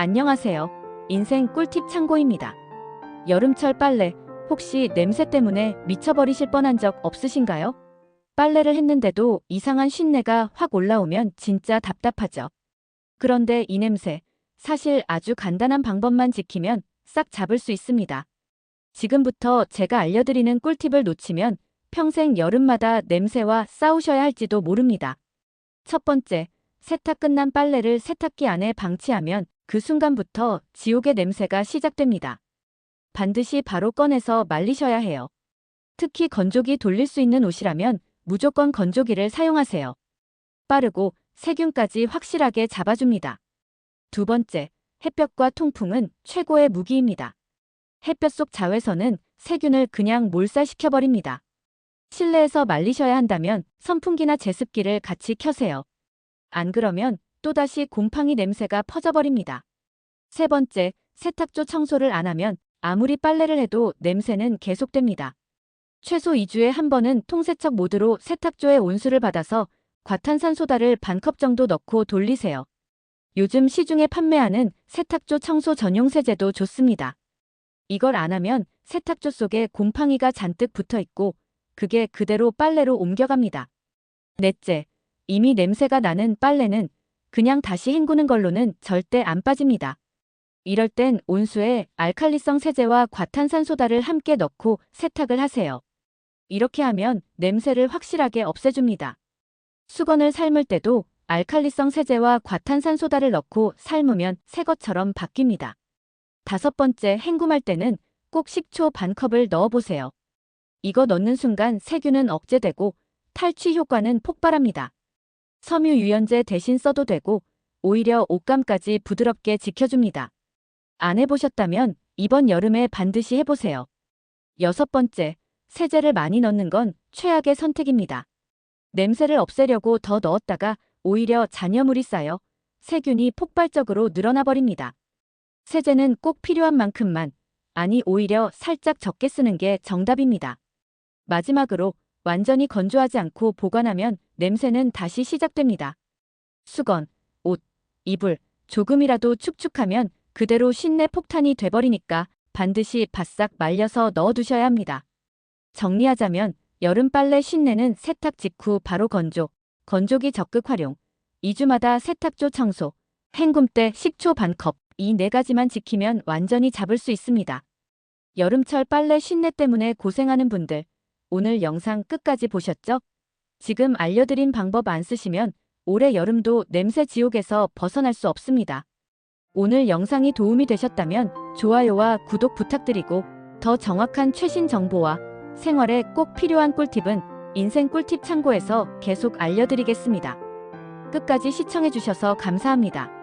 안녕하세요. 인생 꿀팁 창고입니다. 여름철 빨래 혹시 냄새 때문에 미쳐버리실 뻔한 적 없으신가요? 빨래를 했는데도 이상한 쉰내가 확 올라오면 진짜 답답하죠. 그런데 이 냄새 사실 아주 간단한 방법만 지키면 싹 잡을 수 있습니다. 지금부터 제가 알려드리는 꿀팁을 놓치면 평생 여름마다 냄새와 싸우셔야 할지도 모릅니다. 첫 번째, 세탁 끝난 빨래를 세탁기 안에 방치하면 그 순간부터 지옥의 냄새가 시작됩니다. 반드시 바로 꺼내서 말리셔야 해요. 특히 건조기 돌릴 수 있는 옷이라면 무조건 건조기를 사용하세요. 빠르고 세균까지 확실하게 잡아줍니다. 두 번째, 햇볕과 통풍은 최고의 무기입니다. 햇볕 속 자외선은 세균을 그냥 몰살시켜버립니다. 실내에서 말리셔야 한다면 선풍기나 제습기를 같이 켜세요. 안 그러면 또다시 곰팡이 냄새가 퍼져버립니다. 세 번째, 세탁조 청소를 안 하면 아무리 빨래를 해도 냄새는 계속됩니다. 최소 2주에 한 번은 통세척 모드로 세탁조의 온수를 받아서 과탄산소다를 반컵 정도 넣고 돌리세요. 요즘 시중에 판매하는 세탁조 청소 전용 세제도 좋습니다. 이걸 안 하면 세탁조 속에 곰팡이가 잔뜩 붙어 있고 그게 그대로 빨래로 옮겨갑니다. 넷째, 이미 냄새가 나는 빨래는 그냥 다시 헹구는 걸로는 절대 안 빠집니다. 이럴 땐 온수에 알칼리성 세제와 과탄산소다를 함께 넣고 세탁을 하세요. 이렇게 하면 냄새를 확실하게 없애줍니다. 수건을 삶을 때도 알칼리성 세제와 과탄산소다를 넣고 삶으면 새 것처럼 바뀝니다. 다섯 번째 헹굼할 때는 꼭 식초 반 컵을 넣어보세요. 이거 넣는 순간 세균은 억제되고 탈취 효과는 폭발합니다. 섬유 유연제 대신 써도 되고 오히려 옷감까지 부드럽게 지켜줍니다. 안 해보셨다면 이번 여름에 반드시 해보세요. 여섯 번째, 세제를 많이 넣는 건 최악의 선택입니다. 냄새를 없애려고 더 넣었다가 오히려 잔여물이 쌓여 세균이 폭발적으로 늘어나 버립니다. 세제는 꼭 필요한 만큼만, 아니 오히려 살짝 적게 쓰는 게 정답입니다. 마지막으로 완전히 건조하지 않고 보관하면 냄새는 다시 시작됩니다. 수건, 옷, 이불, 조금이라도 축축하면 그대로 신내 폭탄이 돼버리니까 반드시 바싹 말려서 넣어두셔야 합니다. 정리하자면 여름 빨래 신내는 세탁 직후 바로 건조, 건조기 적극 활용, 2주마다 세탁조 청소, 헹굼 때 식초 반 컵, 이 네 가지만 지키면 완전히 잡을 수 있습니다. 여름철 빨래 신내 때문에 고생하는 분들, 오늘 영상 끝까지 보셨죠? 지금 알려드린 방법 안 쓰시면 올해 여름도 냄새 지옥에서 벗어날 수 없습니다. 오늘 영상이 도움이 되셨다면 좋아요와 구독 부탁드리고 더 정확한 최신 정보와 생활에 꼭 필요한 꿀팁은 인생 꿀팁 창고에서 계속 알려드리겠습니다. 끝까지 시청해주셔서 감사합니다.